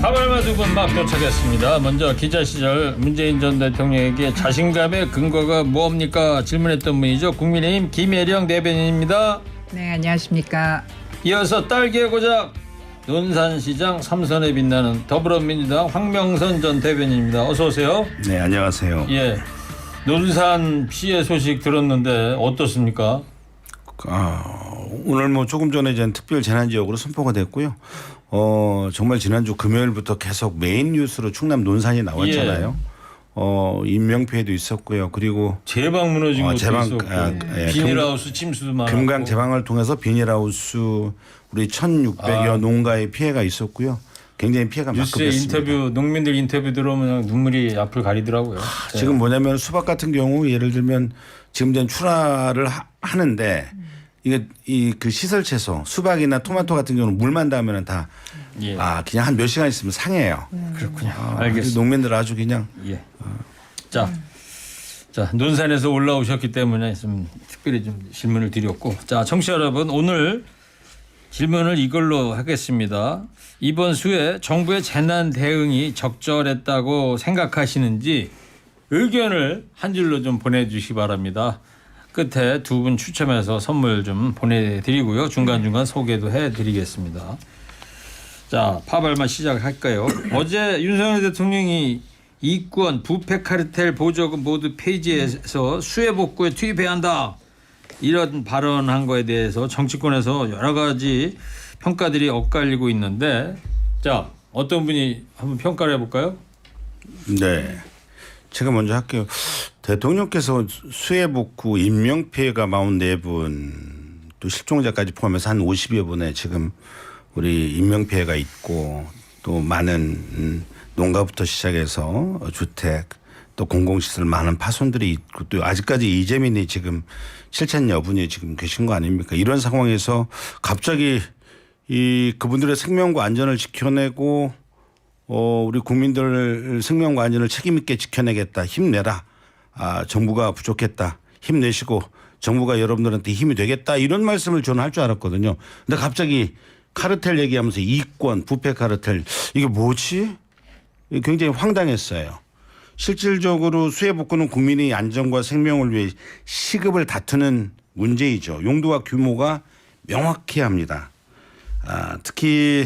두분 막 도착했습니다. 먼저 기자 시절 문재인 전 대통령에게 자신감의 근거가 뭡니까 질문했던 분이죠. 국민의힘 김혜령 대변인입니다. 네, 안녕하십니까. 이어서 딸기의 고작 논산시장 삼선에 빛나는 더불어민주당 황명선 전 대변인입니다. 어서 오세요. 네, 안녕하세요. 예. 논산 피해 소식 들었는데 어떻습니까? 아, 오늘 뭐 조금 전에 이제 특별 재난 지역으로 선포가 됐고요. 어, 정말 지난주 금요일부터 계속 메인 뉴스로 충남 논산이 나왔잖아요. 예. 어, 인명 피해도 있었고요. 그리고 제방 무너진 어, 것도 제방, 있었고 아, 예, 비닐하우스 침수도 많았고 금강 제방을 통해서 비닐하우스 우리 1,600여 농가의 피해가 있었고요. 굉장히 피해가 아. 뉴스에 막급했습니다. 인터뷰 농민들 인터뷰 들어오면 눈물이 앞을 가리더라고요. 네. 지금 뭐냐면 수박 같은 경우 예를 들면 지금 전 출하를 하, 하는데 이게 이 그 시설 채소 수박이나 토마토 같은 경우는 물만 닿으면 다 예. 아 그냥 한 몇 시간 있으면 상해요. 그렇군요. 아, 알겠습니다. 농민들 아주 그냥 예. 자, 자 논산에서 올라오셨기 때문에 좀 특별히 좀 질문을 드렸고, 자 청취자 여러분 오늘 질문을 이걸로 하겠습니다. 이번 수에 정부의 재난 대응이 적절했다고 생각하시는지 의견을 한 줄로 좀 보내주시기 바랍니다. 끝에 두 분 추첨해서 선물 좀 보내드리고요. 중간중간 소개도 해드리겠습니다. 자, 파발마 시작할까요? 어제 윤석열 대통령이 이권 부패 카르텔 보조금 모두 폐지해서 수해 복구에 투입해야 한다. 이런 발언한 거에 대해서 정치권에서 여러 가지 평가들이 엇갈리고 있는데 자, 어떤 분이 한번 평가를 해 볼까요? 네. 제가 먼저 할게요. 대통령께서 수해 복구 인명 피해가 44분 또 실종자까지 포함해서 한 50여 분의 지금 우리 인명 피해가 있고 또 많은 음, 농가부터 시작해서 주택 또 공공시설 많은 파손들이 있고 또 아직까지 이재민이 지금 실천 여분이 지금 계신 거 아닙니까? 이런 상황에서 갑자기 이 그분들의 생명과 안전을 지켜내고 어, 우리 국민들 생명과 안전을 책임 있게 지켜내겠다. 힘내라. 아, 정부가 부족했다. 힘내시고 정부가 여러분들한테 힘이 되겠다. 이런 말씀을 저는 할 줄 알았거든요. 근데 갑자기 카르텔 얘기하면서 이권, 부패 카르텔 이게 뭐지? 굉장히 황당했어요. 실질적으로 수해 복구는 국민의 안전과 생명을 위해 시급을 다투는 문제이죠. 용도와 규모가 명확해야 합니다. 아, 특히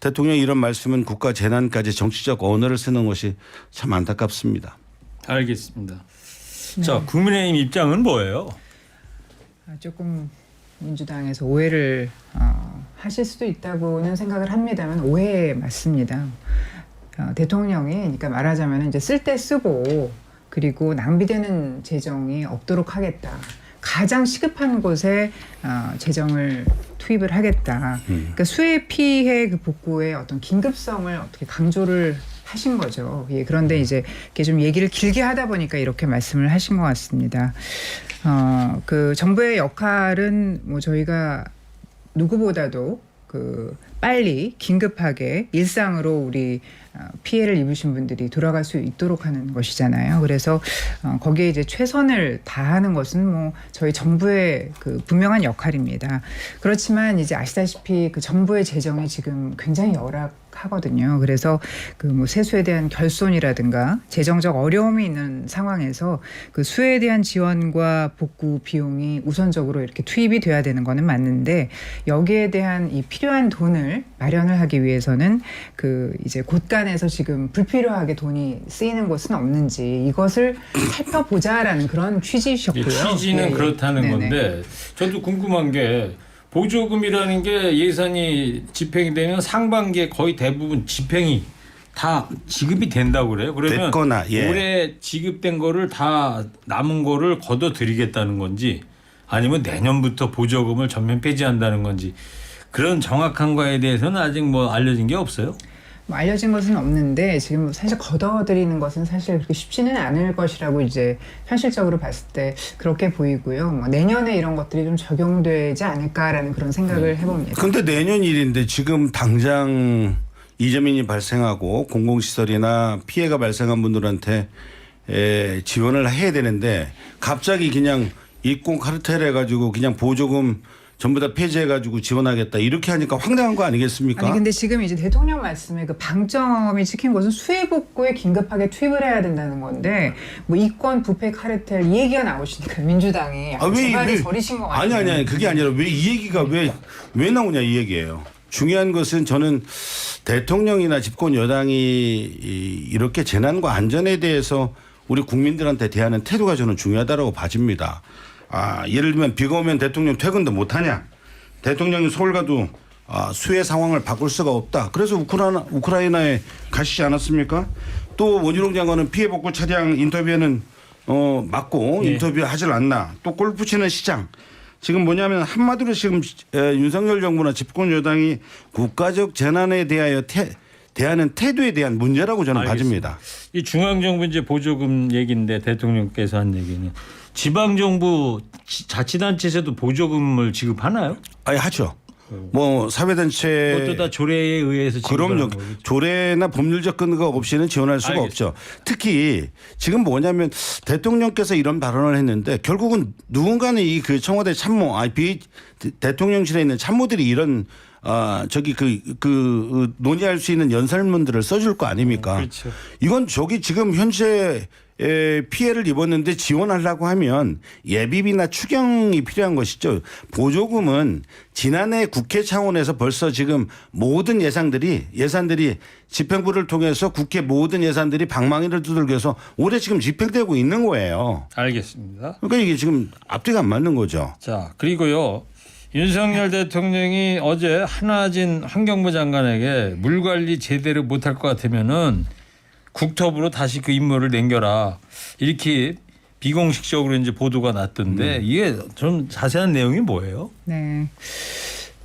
대통령이 이런 말씀은 국가 재난까지 정치적 언어를 쓰는 것이 참 안타깝습니다. 알겠습니다. 자, 국민의힘 입장은 뭐예요? 아, 조금 민주당에서 오해를 어, 하실 수도 있다고는 생각을 합니다만 오해 맞습니다. 어, 대통령이 그러니까 말하자면 이제 쓸 때 쓰고 그리고 낭비되는 재정이 없도록 하겠다. 가장 시급한 곳에 어, 재정을 투입을 하겠다. 그러니까 수해 피해 그 복구의 어떤 긴급성을 어떻게 강조를 하신 거죠. 예, 그런데 이제 이렇게 좀 얘기를 길게 하다 보니까 이렇게 말씀을 하신 것 같습니다. 어, 그 정부의 역할은 뭐 저희가 누구보다도 그 빨리 긴급하게 일상으로 우리 어, 피해를 입으신 분들이 돌아갈 수 있도록 하는 것이잖아요. 그래서 어, 거기에 이제 최선을 다하는 것은 뭐 저희 정부의 그 분명한 역할입니다. 그렇지만 이제 아시다시피 그 정부의 재정이 지금 굉장히 열악 하거든요. 그래서 그 뭐 세수에 대한 결손이라든가 재정적 어려움이 있는 상황에서 그 수에 대한 지원과 복구 비용이 우선적으로 이렇게 투입이 돼야 되는 거는 맞는데 여기에 대한 이 필요한 돈을 마련을 하기 위해서는 그 이제 곳간에서 지금 불필요하게 돈이 쓰이는 곳은 없는지 이것을 살펴보자라는 그런 취지셨고요. 취지는 예, 예. 그렇다는 네네. 건데 저도 궁금한 게 보조금이라는 게 예산이 집행이 되면 상반기에 거의 대부분 집행이 다 지급이 된다고 그래요. 그러면 됐거나, 예. 올해 지급된 거를 다 남은 거를 걷어 드리겠다는 건지 아니면 내년부터 보조금을 전면 폐지한다는 건지 그런 정확한 거에 대해서는 아직 뭐 알려진 게 없어요. 뭐 알려진 것은 없는데 지금 사실 걷어들이는 것은 사실 그렇게 쉽지는 않을 것이라고 이제 현실적으로 봤을 때 그렇게 보이고요. 뭐 내년에 이런 것들이 좀 적용되지 않을까라는 그런 생각을 해봅니다. 근데 내년 일인데 지금 당장 이재민이 발생하고 공공시설이나 피해가 발생한 분들한테 에, 지원을 해야 되는데 갑자기 그냥 일공 카르텔 해가지고 그냥 보조금 전부 다 폐지해가지고 지원하겠다 이렇게 하니까 황당한 거 아니겠습니까? 아니 근데 지금 이제 대통령 말씀에 그 방점이 찍힌 것은 수해복구에 긴급하게 투입을 해야 된다는 건데 뭐 이권 부패 카르텔 이 얘기가 나오시니까 민주당이 아, 왜, 왜- 저리신 것 같아요. 아니 아니 아니 그게 아니라 왜 이 얘기가 왜왜 나오냐 이 얘기예요. 중요한 것은 저는 대통령이나 집권 여당이 이- 이렇게 재난과 안전에 대해서 우리 국민들한테 대하는 태도가 저는 중요하다고 봐집니다. 아 예를 들면 비가 오면 대통령 퇴근도 못 하냐? 대통령이 서울 가도 아, 수해 상황을 바꿀 수가 없다. 그래서 우크라이나 우크라이나에 가시지 않았습니까? 또 원희룡 장관은 피해 복구 차량 인터뷰에는 어 맞고 예. 인터뷰 하질 않나. 또 골프 치는 시장. 지금 뭐냐면 한마디로 지금 에, 윤석열 정부나 집권 여당이 국가적 재난에 대하여 태, 대하는 태도에 대한 문제라고 저는 알겠습니다. 봐집니다. 이 중앙정부 이제 보조금 얘기인데 대통령께서 한 얘기는 지방 정부 지- 자치단체에서도 보조금을 지급하나요? 아니 하죠. 뭐 사회단체 그것도 다 조례에 의해서 그럼요. 조례나 법률적 근거 없이는 지원할 수가 알겠습니다. 없죠. 특히 지금 뭐냐면 대통령께서 이런 발언을 했는데 결국은 누군가는 이 그 청와대 참모, 아, 비 대통령실에 있는 참모들이 이런 아 저기 그, 그 논의할 수 있는 연설문들을 써줄 거 아닙니까? 그렇죠. 이건 저기 지금 현재 에, 피해를 입었는데 지원하려고 하면 예비비나 추경이 필요한 것이죠. 보조금은 지난해 국회 차원에서 벌써 지금 모든 예산들이 예산들이 집행부를 통해서 국회 모든 예산들이 방망이를 두들겨서 올해 지금 집행되고 있는 거예요. 알겠습니다. 그러니까 이게 지금 앞뒤가 안 맞는 거죠. 자 그리고요 윤석열 대통령이 어제 한화진 환경부 장관에게 물 관리 제대로 못할 것 같으면은 국토부로 다시 그 임무를 남겨라 이렇게 비공식적으로 이제 보도가 났던데 음. 이게 좀 자세한 내용이 뭐예요? 네.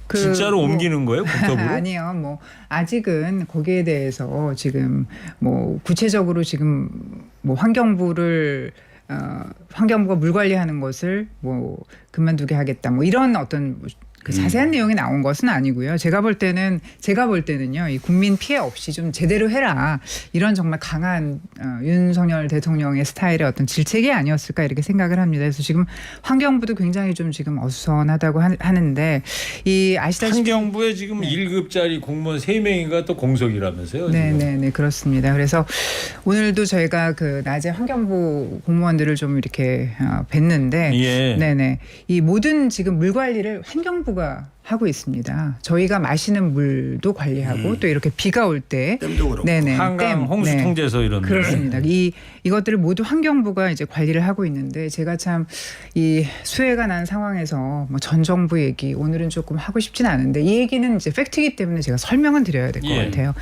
그 진짜로 뭐- 옮기는 거예요 국토부로? 아니요. 뭐 아직은 거기에 대해서 지금 뭐 구체적으로 지금 뭐 환경부를 어 환경부가 물 관리하는 것을 뭐 그만두게 하겠다. 뭐 이런 어떤 그 자세한 내용이 나온 것은 아니고요. 제가 볼 때는 제가 볼 때는요. 이 국민 피해 없이 좀 제대로 해라. 이런 정말 강한 어, 윤석열 대통령의 스타일의 어떤 질책이 아니었을까 이렇게 생각을 합니다. 그래서 지금 환경부도 굉장히 좀 지금 어수선하다고 하- 하는데 이 아시다시피 환경부에 지금 일 1급짜리 공무원 3명인가 또 공석이라면서요. 네. 네, 네, 그렇습니다. 그래서 오늘도 저희가 그 낮에 환경부 공무원들을 좀 이렇게 어, 뵀는데, 예. 네, 네, 이 모든 지금 물 관리를 환경부 가 하고 있습니다. 저희가 마시는 물도 관리하고 또 이렇게 비가 올 때, 댐도 그렇고. 네, 네, 한강 댐, 홍수 네. 통제소 이런 데. 그렇습니다. 이 이것들을 모두 환경부가 이제 관리를 하고 있는데 제가 참 이 수해가 난 상황에서 뭐 전 정부 얘기 오늘은 조금 하고 싶진 않은데 이 얘기는 이제 팩트이기 때문에 제가 설명은 드려야 될것 예. 같아요.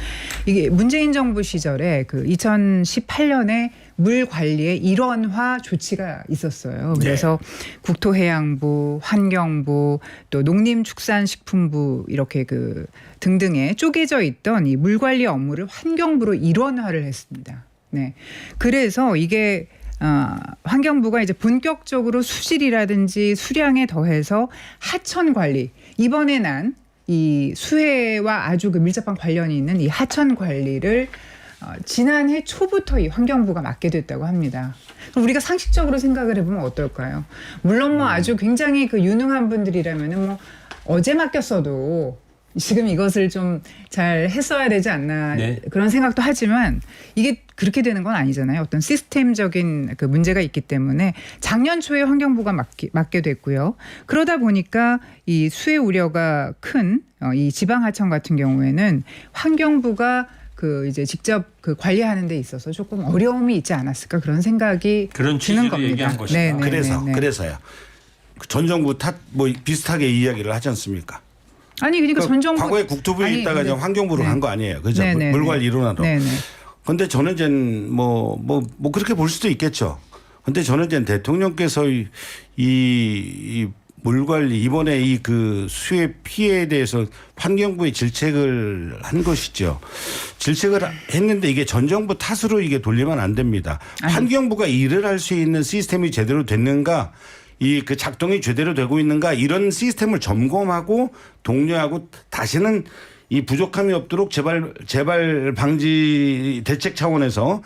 이게 문재인 정부 시절에 그 2018년에 물 관리의 일원화 조치가 있었어요. 그래서 국토해양부, 환경부, 또 농림축산식품부 이렇게 그 등등에 쪼개져 있던 이 물 관리 업무를 환경부로 일원화를 했습니다. 네. 그래서 이게 어, 환경부가 이제 본격적으로 수질이라든지 수량에 더해서 하천 관리 이번에 난 이 수해와 아주 그 밀접한 관련이 있는 이 하천 관리를 어, 지난해 초부터 이 환경부가 맡게 됐다고 합니다. 그럼 우리가 상식적으로 생각을 해보면 어떨까요? 물론 뭐 아주 굉장히 그 유능한 분들이라면은 뭐 어제 맡겼어도 지금 이것을 좀 잘 했어야 되지 않나 네. 그런 생각도 하지만 이게 그렇게 되는 건 아니잖아요. 어떤 시스템적인 그 문제가 있기 때문에 작년 초에 환경부가 맡기, 맡게 됐고요. 그러다 보니까 이 수해 우려가 큰 이 지방 하천 같은 경우에는 환경부가 그 이제 직접 그 관리하는 데 있어서 조금 어려움이 있지 않았을까 그런 생각이 그런 드는 취지로 겁니다. 얘기한 것이다. 네, 네, 그래서 네, 네. 그래서요. 전 정부 탓 뭐 비슷하게 이야기를 하지 않습니까? 아니 그러니까 전 정부 과거에 국토부에 아니, 있다가 근데- 이제 환경부로 네. 간 거 아니에요. 그죠? 네, 네, 물관 네. 일원화로. 네, 네. 근데 저는 이제 뭐뭐 뭐 그렇게 볼 수도 있겠죠. 근데 저는 이제 대통령께서 이, 이, 이 물 관리 이번에 이 그 수해 피해에 대해서 환경부에 질책을 한 것이죠. 질책을 했는데 이게 전 정부 탓으로 이게 돌리면 안 됩니다. 환경부가 일을 할 수 있는 시스템이 제대로 됐는가 이그 작동이 제대로 되고 있는가 이런 시스템을 점검하고 독려하고 다시는 이 부족함이 없도록 재발 재발 방지 대책 차원에서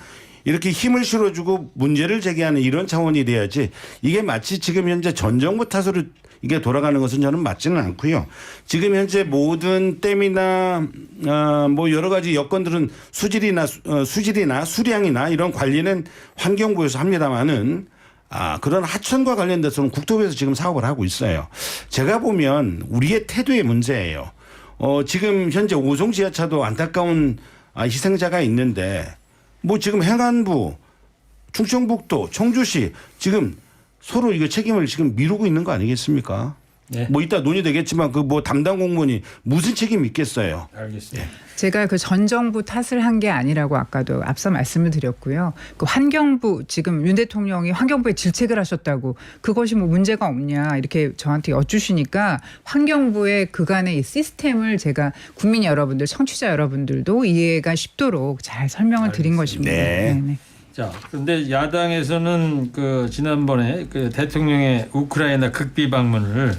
이렇게 힘을 실어주고 문제를 제기하는 이런 차원이 돼야지 이게 마치 지금 현재 전 정부 탓으로 이게 돌아가는 것은 저는 맞지는 않고요. 지금 현재 모든 댐이나 어, 뭐 여러 가지 여건들은 수질이나 수- 어, 수질이나 수량이나 이런 관리는 환경부에서 합니다만은 아, 그런 하천과 관련돼서는 국토부에서 지금 사업을 하고 있어요. 제가 보면 우리의 태도의 문제예요. 어, 지금 현재 오송 지하차도 안타까운 아, 희생자가 있는데 뭐 지금 행안부, 충청북도, 청주시 지금 서로 이거 책임을 지금 미루고 있는 거 아니겠습니까? 네. 뭐 이따 논의되겠지만 그 뭐 담당 공무원이 무슨 책임이 있겠어요? 알겠습니다. 제가 그 전 정부 탓을 한 게 아니라고 아까도 앞서 말씀을 드렸고요. 그 환경부 지금 윤 대통령이 환경부에 질책을 하셨다고 그것이 뭐 문제가 없냐 이렇게 저한테 여쭈시니까 환경부의 그간의 이 시스템을 제가 국민 여러분들, 청취자 여러분들도 이해가 쉽도록 잘 설명을 드린 것입니다. 네. 네네. 자, 근데 야당에서는 그 지난번에 그 대통령의 우크라이나 극비 방문을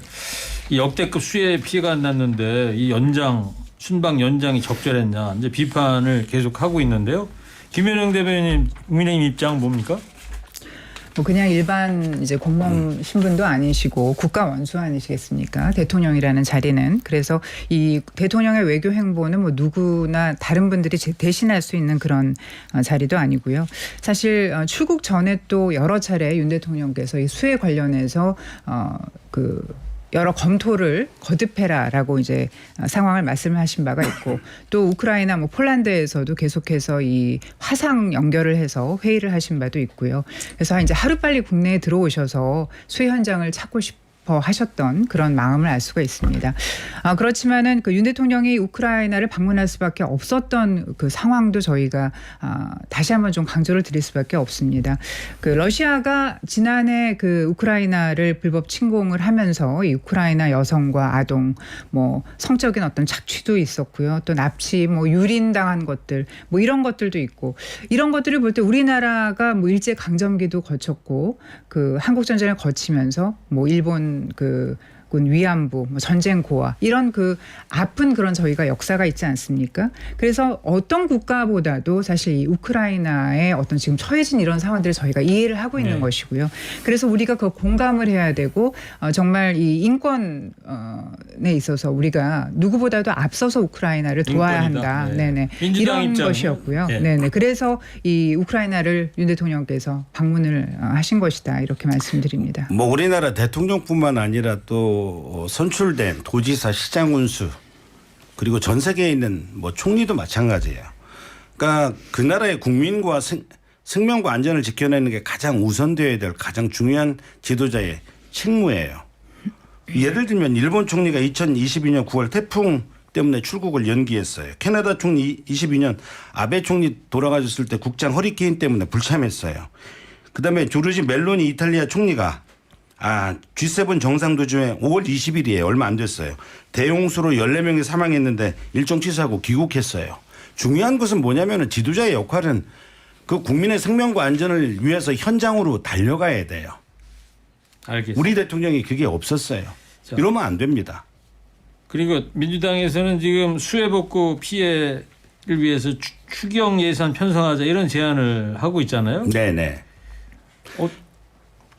이 역대급 수해 피해가 났는데 이 연장 순방 연장이 적절했냐 이제 비판을 계속 하고 있는데요. 김현영 대변인 국민의힘 입장 뭡니까? 뭐 그냥 일반 이제 공무원 신분도 아니시고 국가 원수 아니시겠습니까? 대통령이라는 자리는 그래서 이 대통령의 외교 행보는 뭐 누구나 다른 분들이 제- 대신할 수 있는 그런 어, 자리도 아니고요. 사실 어, 출국 전에 또 여러 차례 윤 대통령께서 이 수해 관련해서 어그 여러 검토를 거듭해라라고 이제 어, 상황을 말씀하신 바가 있고 또 우크라이나 뭐 폴란드에서도 계속해서 이 화상 연결을 해서 회의를 하신 바도 있고요. 그래서 이제 하루빨리 국내에 들어오셔서 수해 현장을 찾고 싶 어, 하셨던 그런 마음을 알 수가 있습니다. 아, 그렇지만은 그 윤 대통령이 우크라이나를 방문할 수밖에 없었던 그 상황도 저희가 아, 다시 한번 좀 강조를 드릴 수밖에 없습니다. 그 러시아가 지난해 그 우크라이나를 불법 침공을 하면서 이 우크라이나 여성과 아동 뭐 성적인 어떤 착취도 있었고요. 또 납치 뭐 유린 당한 것들 뭐 이런 것들도 있고 이런 것들을 볼 때 우리나라가 뭐 일제 강점기도 거쳤고 그 한국 전쟁을 거치면서 뭐 일본 그 군 위안부, 뭐 전쟁 고아 이런 그 아픈 그런 저희가 역사가 있지 않습니까? 그래서 어떤 국가보다도 사실 이 우크라이나의 어떤 지금 처해진 이런 상황들을 저희가 이해를 하고 있는 네. 것이고요. 그래서 우리가 그 공감을 해야 되고 어, 정말 이 인권에 있어서 우리가 누구보다도 앞서서 우크라이나를 도와야 인권이다. 한다. 네. 네. 네 민주당 이런 입장은요? 것이었고요. 네. 네. 네 그래서 이 우크라이나를 윤 대통령께서 방문을 어, 하신 것이다 이렇게 말씀드립니다. 뭐 우리나라 대통령뿐만 아니라 또 선출된 도지사, 시장 군수 그리고 전 세계에 있는 뭐 총리도 마찬가지예요. 그러니까 그 나라의 국민과 생, 생명과 안전을 지켜내는 게 가장 우선되어야 될 가장 중요한 지도자의 책무예요. 예를 들면 일본 총리가 2022년 9월 태풍 때문에 출국을 연기했어요. 캐나다 총리 22년 아베 총리 돌아가셨을 때 국장 허리케인 때문에 불참했어요. 그다음에 조르지 멜로니 이탈리아 총리가 아 G7 정상도중에 5월 20일이에요. 얼마 안 됐어요. 대홍수로 14명이 사망했는데 일정 취소하고 귀국했어요. 중요한 것은 뭐냐면은 지도자의 역할은 그 국민의 생명과 안전을 위해서 현장으로 달려가야 돼요. 알겠습니다. 우리 대통령이 그게 없었어요. 자. 이러면 안 됩니다. 그리고 민주당에서는 지금 수해 복구 피해를 위해서 추, 추경 예산 편성하자 이런 제안을 하고 있잖아요. 네네. 어?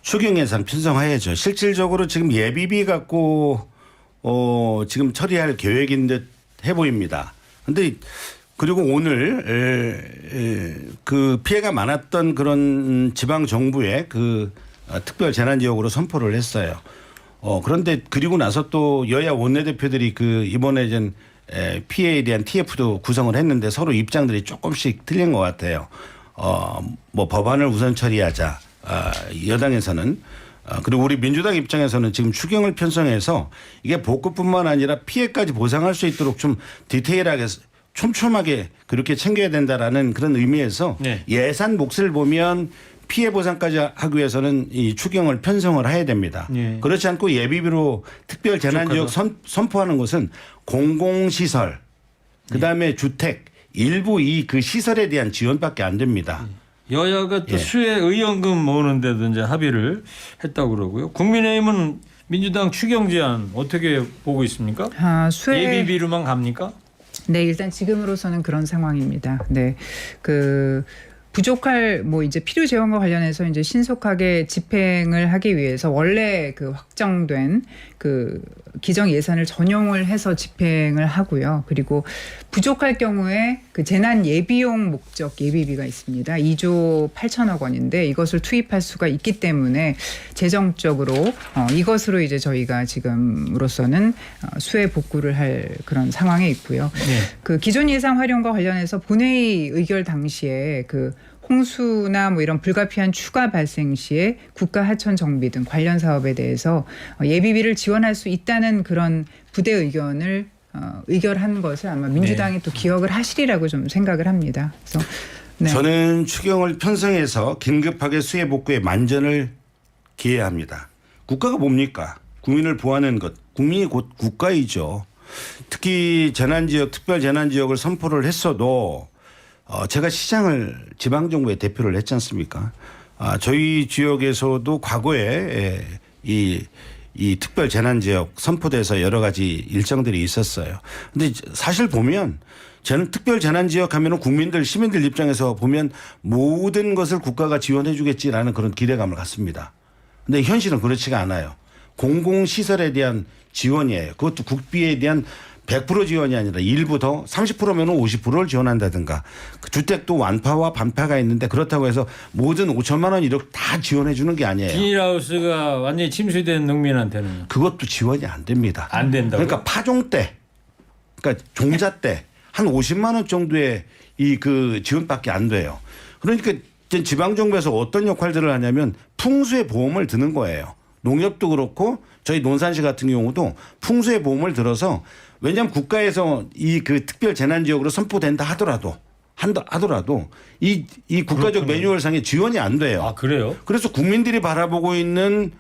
추경 예산 편성해야죠. 실질적으로 지금 예비비 갖고 어 지금 처리할 계획인 듯해 보입니다. 근데 그리고 오늘 에, 에, 그 피해가 많았던 그런 지방 정부의 그 어, 특별 재난 지역으로 선포를 했어요. 어 그런데 그리고 나서 또 여야 원내대표들이 그 이번에 전 에, 피해에 대한 TF도 구성을 했는데 서로 입장들이 조금씩 틀린 것 같아요. 어 뭐 법안을 우선 처리하자. 아, 여당에서는 아, 그리고 우리 민주당 입장에서는 지금 추경을 편성해서 이게 복구뿐만 아니라 피해까지 보상할 수 있도록 좀 디테일하게 촘촘하게 그렇게 챙겨야 된다라는 그런 의미에서 네. 예산 몫을 보면 피해 보상까지 하기 위해서는 이 추경을 편성을 해야 됩니다. 네. 그렇지 않고 예비비로 특별 재난 지역 선, 선포하는 것은 공공시설, 그다음에 주택 일부 이 그 시설에 대한 지원밖에 안 됩니다. 여야가 또 예. 수해 의원금 모으는 데도 이제 합의를 했다고 그러고요. 국민의힘은 민주당 추경 제안 어떻게 보고 있습니까? 아, 수해 예비비로만 갑니까? 네, 일단 지금으로서는 그런 상황입니다. 네. 그 부족할 뭐 이제 필요 재원과 관련해서 이제 신속하게 집행을 하기 위해서 원래 그 확정된 그 기정 예산을 전용을 해서 집행을 하고요. 그리고 부족할 경우에 그 재난 예비용 목적 예비비가 있습니다. 2조 8천억 원인데 이것을 투입할 수가 있기 때문에 재정적으로 어, 이것으로 이제 저희가 지금으로서는 어, 수혜 복구를 할 그런 상황에 있고요. 네. 그 기존 예산 활용과 관련해서 본회의 의결 당시에 그 홍수나 뭐 이런 불가피한 추가 발생 시에 국가 하천 정비 등 관련 사업에 대해서 어, 예비비를 지원할 수 있다는 그런 부대 의견을 어, 의결한 것을 아마 민주당이 또 기억을 하시리라고 좀 생각을 합니다. 그래서 네. 저는 추경을 편성해서 긴급하게 수해 복구에 만전을 기해합니다. 국가가 뭡니까? 국민을 보호하는 것. 국민이 곧 국가이죠. 특히 재난 지역, 특별 재난 지역을 선포를 했어도 어, 제가 시장을 지방정부의 대표를 했지 않습니까? 아, 저희 지역에서도 과거에 예, 이, 이 특별 재난 지역 선포돼서 여러 가지 일정들이 있었어요. 근데 사실 보면 저는 특별 재난 지역 하면은 국민들, 시민들 입장에서 보면 모든 것을 국가가 지원해 주겠지라는 그런 기대감을 갖습니다. 근데 현실은 그렇지가 않아요. 공공시설에 대한 지원이에요. 그것도 국비에 대한 100% 지원이 아니라 일부 더 30%면 50%를 지원한다든가 그 주택도 완파와 반파가 있는데 그렇다고 해서 모든 5천만 원 이렇게 다 지원해 주는 게 아니에요. 비닐하우스가 완전히 침수된 농민한테는 그것도 지원이 안 됩니다. 안 된다고요? 그러니까 파종 때, 그러니까 종자 때 한 50만 원 정도의 이 그 지원밖에 안 돼요. 그러니까 이제 지방 정부에서 어떤 역할들을 하냐면 풍수의 보험을 드는 거예요. 농협도 그렇고 저희 논산시 같은 경우도 풍수의 보험을 들어서 왜냐하면 국가에서 이 그 특별 재난 지역으로 선포된다 하더라도 한다 하더라도 이 이 국가적 그렇군요. 매뉴얼상에 지원이 안 돼요. 아 그래요? 그래서 국민들이 바라보고 있는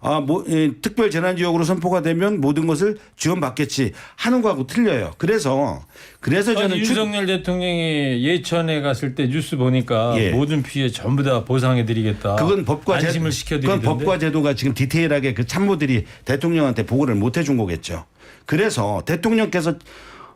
아, 뭐, 예, 특별 재난 지역으로 선포가 되면 모든 것을 지원받겠지 하는 거하고 틀려요. 그래서 그래서 아니, 저는 추- 윤석열 대통령이 예천에 갔을 때 뉴스 보니까 예. 모든 피해 전부 다 보상해드리겠다. 그건 법과 제, 안심을 그건 시켜드리던데. 법과 제도가 지금 디테일하게 그 참모들이 대통령한테 보고를 못 해준 거겠죠. 그래서 대통령께서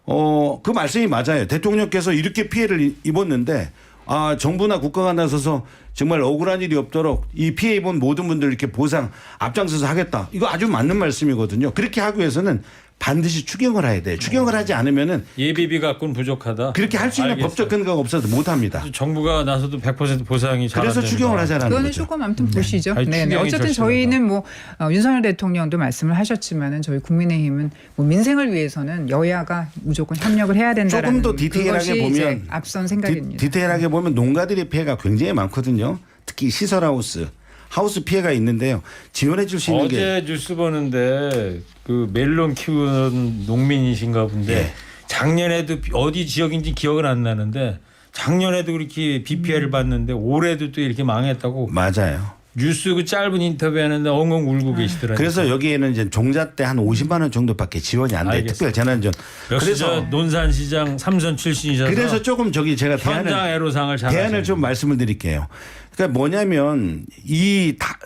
어 그 말씀이 맞아요. 대통령께서 이렇게 피해를 이- 입었는데 아 정부나 국가가 나서서 정말 억울한 일이 없도록 이 피해 입은 모든 분들 이렇게 보상 앞장서서 하겠다. 이거 아주 맞는 말씀이거든요. 그렇게 하기 위해서는 반드시 추경을 해야 돼요. 추경을 하지 않으면은 예비비 갖고는 부족하다. 그렇게 할 수 있는 알겠어요. 법적 근거가 없어서 못 합니다. 정부가 나서도 100% 보상이 잘 그래서 안 추경을. 하자라는 그거는 거죠. 조금 아무튼 보시죠. 아니, 네, 네. 추경이 어쨌든 절실하다. 저희는 뭐 어, 윤석열 대통령도 말씀을 하셨지만은 저희 국민의힘은 뭐 민생을 위해서는 여야가 무조건 협력을 해야 된다라는 조금 더 디테일하게 그것이 보면 이제 앞선 생각입니다. 디, 테일하게 보면 농가들의 피해가 굉장히 많거든요. 특히 시설하우스, 하우스 피해가 있는데요. 지원해 줄 수 있는 게 어제 뉴스 보는데 그 멜론 키우는 농민이신가 본데 예. 작년에도 비- 어디 지역인지 기억은 안 나는데 작년에도 그렇게 비 피해를 받는데 올해도 또 이렇게 망했다고 맞아요. 뉴스 그 짧은 인터뷰하는데 엉엉 울고 계시더라고요. 그래서 여기에는 이제 종자 때 한 50만 원 정도밖에 지원이 안 돼. 알겠습니다. 특별 재난지원. 역시 저 그래서 논산시장 삼선 출신이셔서 그래서 조금 저기 제가 현장 대안을 애로상을 잘 대안을 좀 말씀을 드릴게요. 그러니까 뭐냐면 이 다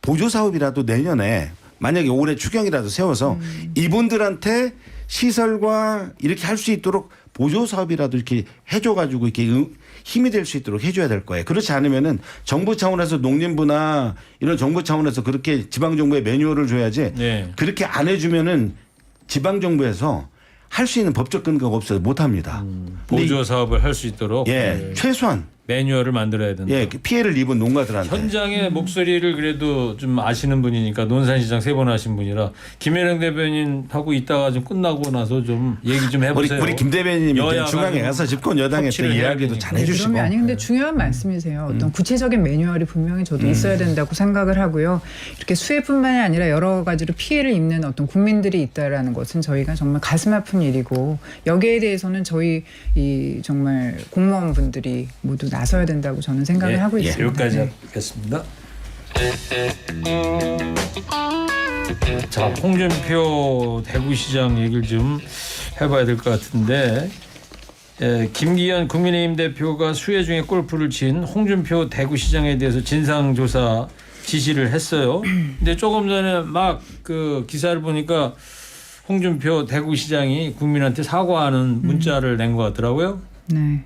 보조 사업이라도 내년에 만약에 올해 추경이라도 세워서 음. 이분들한테 시설과 이렇게 할 수 있도록 보조 사업이라도 이렇게 해줘 가지고 이렇게 응- 힘이 될 수 있도록 해줘야 될 거예요. 그렇지 않으면은 정부 차원에서 농림부나 이런 정부 차원에서 그렇게 지방 정부에 매뉴얼을 줘야지 네. 그렇게 안 해주면은 지방 정부에서 할 수 있는 법적 근거가 없어서 못 합니다. 이- 보조 사업을 할 수 있도록 예, 네. 최소한 매뉴얼을 만들어야 된다. 예, 피해를 입은 농가들한테 현장의 목소리를 그래도 좀 아시는 분이니까 논산시장 세 번 하신 분이라 김혜령 대변인 하고 있다가 좀 끝나고 나서 좀 얘기 좀 우리 해보세요. 우리 김 여야가 중앙에 좀 가서 집권 여당에 또 협치를 해야 이야기도 되니까. 잘 해주시고 그러면 아니 근데 중요한 말씀이세요. 어떤 구체적인 매뉴얼이 분명히 저도 있어야 된다고 생각을 하고요. 이렇게 수혜뿐만이 아니라 여러 가지로 피해를 입는 어떤 국민들이 있다라는 것은 저희가 정말 가슴 아픈 일이고 여기에 대해서는 저희 이 정말 공무원분들이 모두 나서야 된다고 저는 생각을 예, 하고 예, 있습니다. 여기까지 네. 하겠습니다. 자, 홍준표 대구시장 얘기를 좀 해봐야 될 것 같은데 예, 김기현 국민의힘 대표가 수해 중에 골프를 친 홍준표 대구시장에 대해서 진상조사 지시를 했어요. 근데 조금 전에 막 그 기사를 보니까 홍준표 대구시장이 국민한테 사과하는 문자를 낸 것 같더라고요. 네.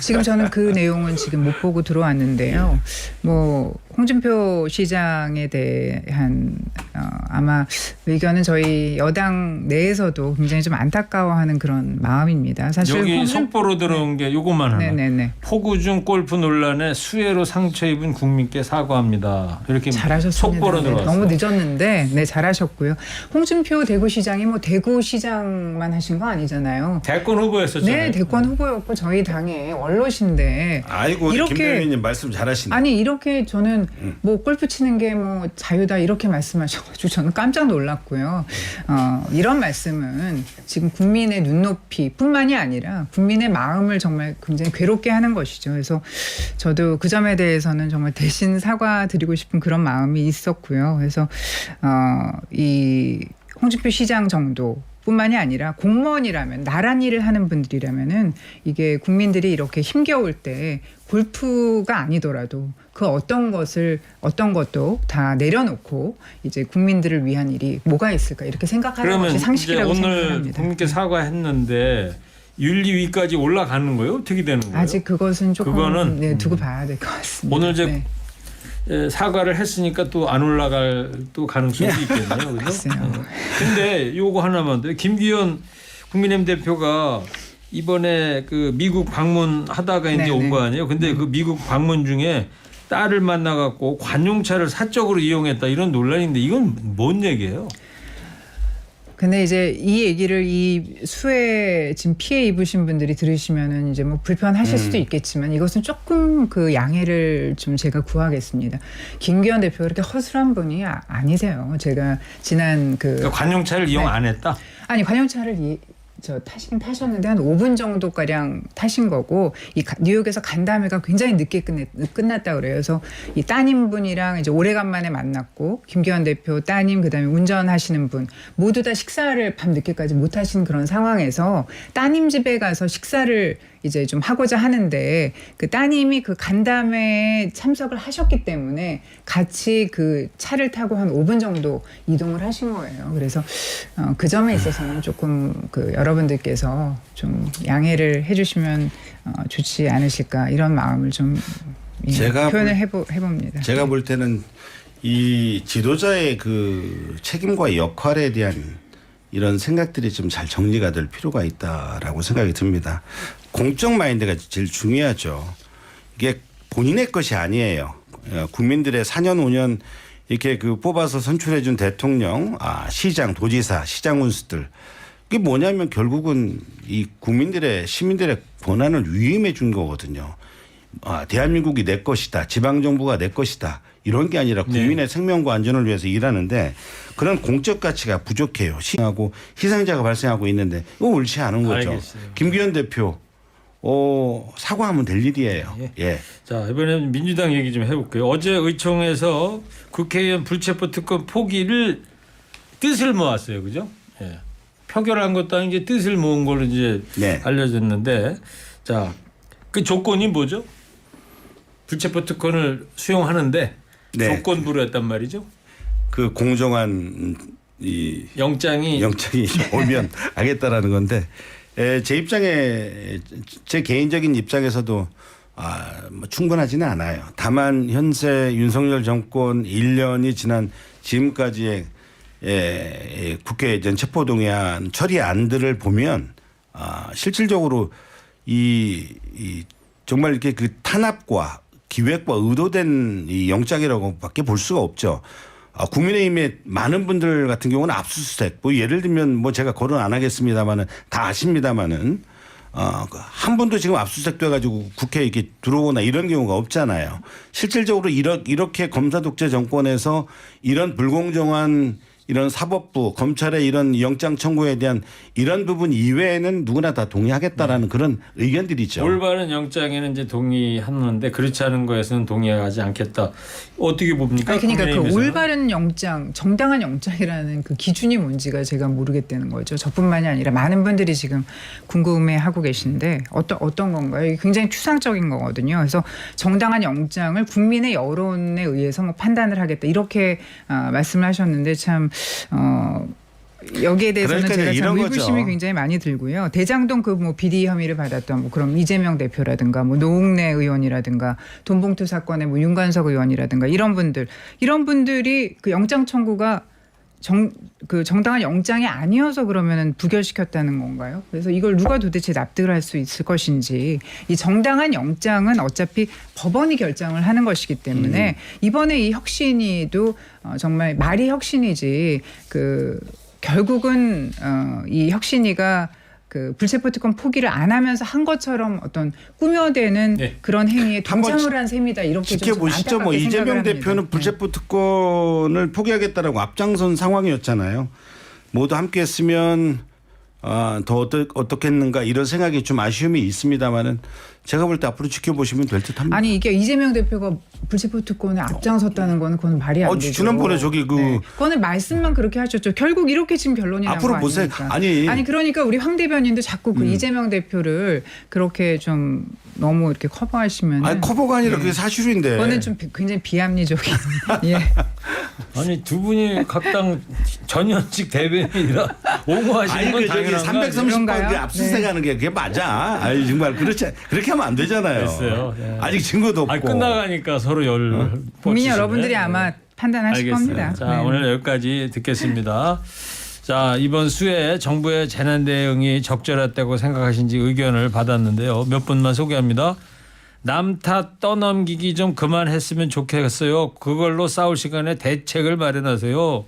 지금 저는 그 내용은 지금 못 보고 들어왔는데요. 뭐 홍준표 시장에 대한 어, 아마 의견은 저희 여당 내에서도 굉장히 좀 안타까워하는 그런 마음입니다. 사실 여기 홍준- 속보로 들어온 게 요것만 하나. 네네네. 폭우 중 골프 논란에 수해로 상처 입은 국민께 사과합니다. 이렇게 잘하셨습니다. 속보로 네, 들어왔어요. 너무 늦었는데 네 잘하셨고요. 홍준표 대구시장이 뭐 대구시장만 하신 거 아니잖아요. 대권 후보였었잖아요. 네, 대권 후보였고 저희 당의 원로신데 아이고 이렇게- 김 대변인 말씀 잘하시네. 아니 이렇게 저는 음. 뭐 골프 치는 게 뭐 자유다 이렇게 말씀하셔가지고 저는 깜짝 놀랐고요. 어, 이런 말씀은 지금 국민의 눈높이뿐만이 아니라 국민의 마음을 정말 굉장히 괴롭게 하는 것이죠. 그래서 저도 그 점에 대해서는 정말 대신 사과드리고 싶은 그런 마음이 있었고요. 그래서 어, 이 홍준표 시장 정도. 뿐만이 아니라 공무원이라면 나란 일을 하는 분들이라면은 이게 국민들이 이렇게 힘겨울 때 골프가 아니더라도 그 어떤 것을 어떤 것도 다 내려놓고 이제 국민들을 위한 일이 뭐가 있을까 이렇게 생각하는 것이 상식이라고 오늘 생각합니다. 국민께 사과했는데 윤리위까지 올라가는 거예요? 어떻게 되는 거예요? 아직 그것은 조금 그거는 네, 두고 봐야 될 것 같습니다. 오늘 이제 네. 에, 사과를 했으니까 또 안 올라갈 또 가능성이 있겠네요. 그죠? 글쎄요. 근데 요거 하나만 더. 김기현 국민의힘 대표가 이번에 그 미국 방문하다가 이제 네네. 온거 아니에요. 근데 그 미국 방문 중에 딸을 만나 갖고 관용차를 사적으로 이용했다 이런 논란인데 이건 뭔 얘기예요? 근데 이제 이 얘기를 이 수해 지금 피해 입으신 분들이 들으시면은 이제 뭐 불편하실 수도 있겠지만 이것은 조금 그 양해를 좀 제가 구하겠습니다. 김기현 대표가 그렇게 허술한 분이 아, 아니세요. 제가 지난 그 그러니까 관용차를 이용 네. 안 했다. 아니 관용차를 이, 저 타시긴 타셨는데 한 5분 정도 가량 타신 거고 이 가- 뉴욕에서 간담회가 굉장히 늦게 끝냈, 끝났다 그래요. 그래서 이 따님 분이랑 이제 오래간만에 만났고 김기현 대표 따님 그다음에 운전하시는 분 모두 다 식사를 밤 늦게까지 못 하신 그런 상황에서 따님 집에 가서 식사를 이제 좀 하고자 하는데 그 따님이 그 간담회에 참석을 하셨기 때문에 같이 그 차를 타고 한 5분 정도 이동을 하신 거예요. 그래서 어, 그 점에 있어서는 조금 그 여러분들께서 좀 양해를 해주시면 어, 좋지 않으실까 이런 마음을 좀 예, 제가 표현을 해보, 해봅니다. 제가 볼 때는 이 지도자의 그 책임과 역할에 대한 이런 생각들이 좀 잘 정리가 될 필요가 있다라고 생각이 듭니다. 공적 마인드가 제일 중요하죠. 이게 본인의 것이 아니에요. 어, 국민들의 4년 5년 이렇게 그 뽑아서 선출해 준 대통령, 아, 시장, 도지사, 시장 군수들 이게 뭐냐면 결국은 이 국민들의 시민들의 권한을 위임해 준 거거든요. 아, 대한민국이 내 것이다. 지방 정부가 내 것이다. 이런 게 아니라 국민의 생명과 안전을 위해서 일하는데 그런 공적 가치가 부족해요. 시하고 희생자가 발생하고 있는데 이거 옳지 않은 거죠. 알겠어요. 김기현 대표 어, 사과하면 될 일이에요. 예. 자 이번에는 민주당 얘기 좀 해볼게요. 어제 의총에서 국회의원 불체포 특권 포기를 뜻을 모았어요, 그죠? 예. 표결한 것도 이제 뜻을 모은 걸로 이제 네. 알려졌는데, 자그 조건이 뭐죠? 불체포 특권을 수용하는데 네. 조건부로 했단 말이죠. 그 공정한 이 영장이 영장이 오면 하겠다라는 건데 에, 제 입장에 제 개인적인 입장에서도 아, 뭐 충분하지는 않아요. 다만 현재 윤석열 정권 1년이 지난 지금까지의 에, 에, 국회 전 체포동의안 처리 안들을 보면 아, 실질적으로 이, 이 정말 이렇게 그 탄압과 기획과 의도된 이 영장이라고밖에 볼 수가 없죠. 아, 국민의힘의 많은 분들 같은 경우는 압수수색, 뭐 예를 들면 뭐 제가 거론 안 하겠습니다만은 다 아십니다만은 어, 그한 분도 지금 압수수색 돼가지고 국회에 이렇게 들어오거나 이런 경우가 없잖아요. 실질적으로 이렇게, 이렇게 검사 독재 정권에서 이런 불공정한 이런 사법부 검찰의 이런 영장 청구에 대한 이런 부분 이외에는 누구나 다 동의하겠다라는 그런 의견들이죠. 올바른 영장에는 이제 동의하는데 그렇지 않은 거에서는 동의하지 않겠다. 어떻게 봅니까? 아니, 그러니까 그 국민의힘에서는? 올바른 영장, 정당한 영장이라는 그 기준이 뭔지가 제가 모르겠다는 거죠. 저뿐만이 아니라 많은 분들이 지금 궁금해하고 계신데 어떤 어떤 건가요? 이게 굉장히 추상적인 거거든요. 그래서 정당한 영장을 국민의 여론에 의해서 뭐 판단을 하겠다 이렇게 아, 말씀을 하셨는데 참 어. 여기에 대해서는 그러니까 제가 참 이런 의구심이 거죠. 굉장히 많이 들고요. 대장동 그 뭐 비리 혐의를 받았던 뭐 그럼 이재명 대표라든가 뭐 노웅래 의원이라든가 돈봉투 사건의 뭐 윤관석 의원이라든가 이런 분들 이런 분들이 그 영장 청구가 정 그 정당한 영장이 아니어서 그러면은 부결시켰다는 건가요? 그래서 이걸 누가 도대체 납득을 할 수 있을 것인지 이 정당한 영장은 어차피 법원이 결정을 하는 것이기 때문에 이번에 이 혁신이도 어, 정말 말이 혁신이지 그 결국은 어, 이 혁신이가 그 불체포특권 포기를 안 하면서 한 것처럼 어떤 꾸며대는 네. 그런 행위에 동참을 한 셈이다 이렇게 좀 지켜보시죠. 뭐 이재명. 대표는 네. 불체포 특권을 포기하겠다라고 앞장선 상황이었잖아요. 모두 함께했으면 아, 더 어떠, 어떻겠는가 이런 생각이 좀 아쉬움이 있습니다만은 제가 볼 때 앞으로 지켜보시면 될 듯합니다. 아니 이게 이재명 대표가 불체포 특권에 앞장섰다는 거는 그건 말이 안 어, 되죠. 지난번에 저기 그- 그거는 말씀만 그렇게 하셨죠. 결국 이렇게 지금 결론이 앞으로 보세요. 아닙니까? 아니. 음. 아니 그러니까 우리 황 대변인도 자꾸 그 이재명 대표를 그렇게 좀 너무 이렇게 커버하시면 아니 커버가 아니라 그게 사실인데. 그거는 좀 비- 굉장히 비합리적인 예. 아니 두 분이 각 당 전현직 대변인이라 옹호하시는 아니 건 그 저기 당연한 거 아니에요? 330번 그런가요? 그 압수수색하는 게 그게 맞아. 아니 정말 그렇지 그렇게 하면 안 되잖아요. 됐어요. 예. 아직 증거도 없고. 아니 끝나가니까 서로 열 국민 뻗치시네. 여러분들이 아마 판단하실 알겠어요. 겁니다. 자 네. 오늘 여기까지 듣겠습니다. 자 이번 수에 정부의 재난 대응이 적절했다고 생각하신지 의견을 받았는데요. 몇 분만 소개합니다. 남탓 떠넘기기 좀 그만했으면 좋겠어요. 그걸로 싸울 시간에 대책을 마련하세요.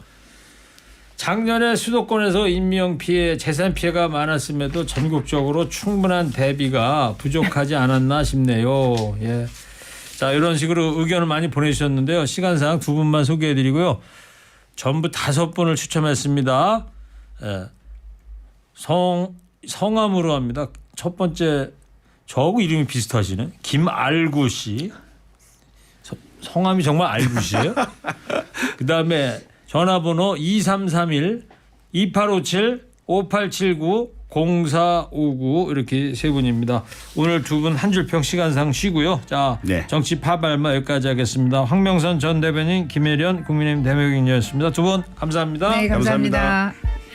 작년에 수도권에서 인명 피해, 재산 피해가 많았음에도 전국적으로 충분한 대비가 부족하지 않았나 싶네요. 예. 자 이런 식으로 의견을 많이 보내주셨는데요. 시간상 두 분만 소개해드리고요. 전부 다섯 분을 추첨했습니다. 예. 성 성함으로 합니다. 첫 번째 저하고 이름이 비슷하시네. 김알구 씨. 서- 성함이 정말 알구 씨예요. 그 다음에 전화번호 2331 2857 5879 0459 이렇게 세 분입니다. 오늘 두 분 한 줄평 시간상 쉬고요. 자, 네. 정치 파발마 여기까지 하겠습니다. 황명선 전 대변인 김혜련 국민의힘 대변인이었습니다. 두 분 감사합니다. 네, 감사합니다. 감사합니다.